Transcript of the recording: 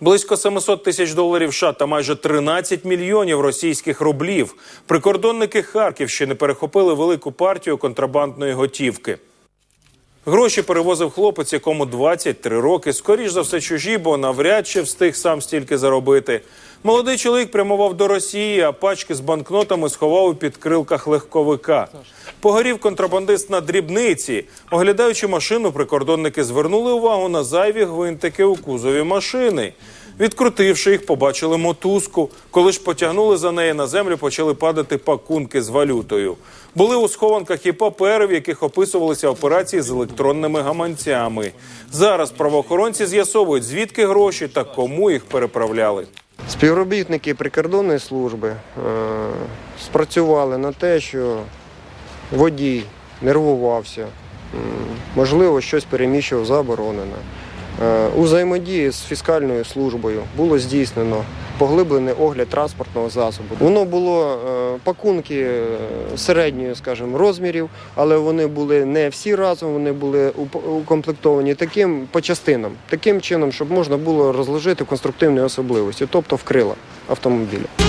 Близько 700 тисяч доларів США та майже 13 мільйонів російських рублів. Прикордонники Харківщини перехопили велику партію контрабандної готівки. Гроші перевозив хлопець, якому 23 роки. Скоріш за все чужі, бо навряд чи встиг сам стільки заробити. Молодий чоловік прямував до Росії, а пачки з банкнотами сховав у підкрилках легковика. Погорів контрабандист на дрібниці. Оглядаючи машину, прикордонники звернули увагу на зайві гвинтики у кузові машини. Відкрутивши їх, побачили мотузку. Коли ж потягнули за неї на землю, почали падати пакунки з валютою. Були у схованках і папери, в яких описувалися операції з електронними гаманцями. Зараз правоохоронці з'ясовують, звідки гроші та кому їх переправляли. Співробітники прикордонної служби е, спрацювали на те, що водій нервувався, можливо, щось переміщував заборонене. У взаємодії з фіскальною службою було здійснено поглиблений огляд транспортного засобу. Воно було е, пакунки е, середньої, скажімо, розмірів, але вони були не всі разом, вони були укомплектовані таким по частинам, таким чином, щоб можна було розложити конструктивні особливості, тобто в крила автомобіля.